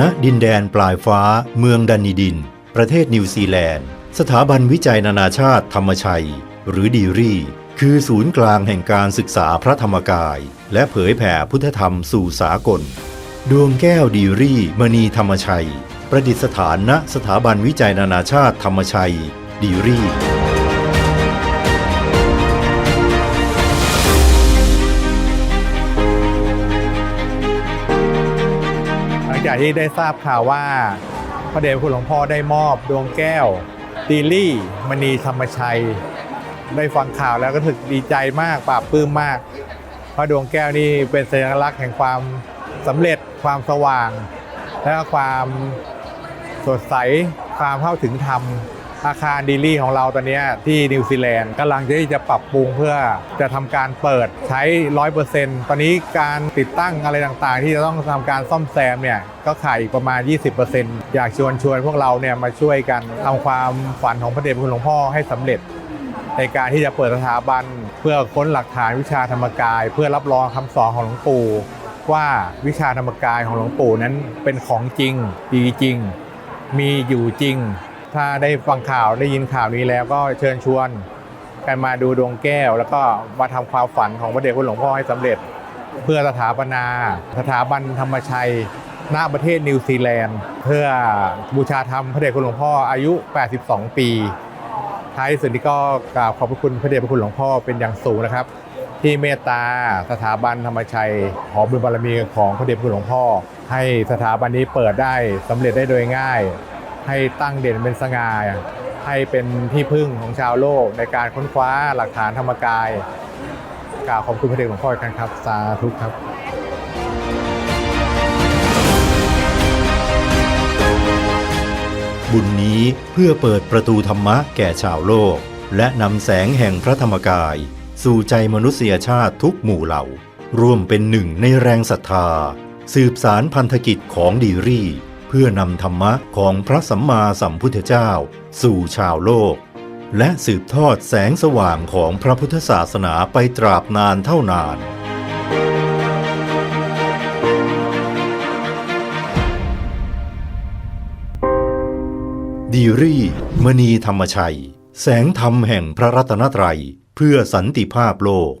ณดินแดนปลายฟ้า เมืองดันนีดิน ประเทศนิวซีแลนด์ สถาบันวิจัยนานาชาติธรรมชัย หรือดีรี่ คือศูนย์กลางแห่งการศึกษาพระธรรมกาย และเผยแผ่พุทธธรรมสู่สากล ดวงแก้วดีรี่ มณีธรรมชัย ประดิษฐานณสถาบันวิจัยนานาชาติธรรมชัย ดีรี่ จากที่ได้ทราบข่าวว่า พระเดชคุณหลวงพ่อได้มอบดวงแก้วตีลี่มณีธรรมชัย ได้ฟังข่าวแล้วก็ถึกดีใจมากปราบปลื้มมาก เพราะดวงแก้วนี่เป็นสัญลักษณ์แห่งความสำเร็จความสว่าง และความสดใสความเข้าถึงธรรม อาคารดีลี่ของเราตอนนี้ที่นิวซีแลนด์กำลังที่จะปรับปรุงเพื่อจะทำการเปิดใช้100%ตอนนี้การติดตั้งอะไรต่างๆ ที่จะต้องทำการซ่อมแซมเนี่ยก็ขาดอีกประมาณ 20%อยากชวนชวนพวกเราเนี่ยมาช่วยกันทำความฝันของพระเดชพระคุณหลวงพ่อให้สำเร็จในการที่จะเปิดสถาบันเพื่อค้นหลักฐานวิชาธรรมกาย เพื่อรับรองคำสอนของหลวงปู่ว่าวิชาธรรมกายของหลวงปู่นั้นเป็นของจริงดีจริง มีอยู่จริง ถ้าได้ฟังข่าวได้ยินข่าวนี้แล้วก็เชิญชวนกันมาดูดวงแก้ว แล้วก็มาทำความฝันของพระเดชคุณหลวงพ่อให้สำเร็จ เพื่อสถาปนา สถาบันธรรมชัยณประเทศนิวซีแลนด์ เพื่อบูชาธรรมพระเดชคุณหลวงพ่ออายุ 82 ปีท้ายสุดนี้ก็กราบขอบพระคุณพระเดชพระคุณหลวงพ่อเป็นอย่างสูงนะครับ ที่เมตตาสถาบันธรรมชัยขอบุญบารมีของพระเดชพระคุณหลวงพ่อ ให้สถาบันนี้เปิดได้สำเร็จได้โดยง่าย ให้ตั้งเด่นเป็นสง่าให้เป็นที่พึ่งของชาวโลกในการค้นคว้าหลักฐานธรรมกายกราบขอบคุณพระเดชหลวงพ่ออีกครั้งครับ สาธุครับบุญนี้เพื่อเปิดประตูธรรมะแก่ชาวโลก และนำแสงแห่งพระธรรมกาย สู่ใจมนุษยชาติทุกหมู่เหล่า ร่วมเป็นหนึ่งในแรงศรัทธา สืบสารพันธกิจของดีรี่ พื่อนำธรรมะของพระสัมมาสัมพุทธเจ้า สู่ชาวโลก และสืบทอดแสงสว่างของพระพุทธศาสนาไปตราบนานเท่านานดีรี่มณีธรรมชัย แสงธรรมแห่งพระรัตนตรัย เพื่อสันติภาพโลก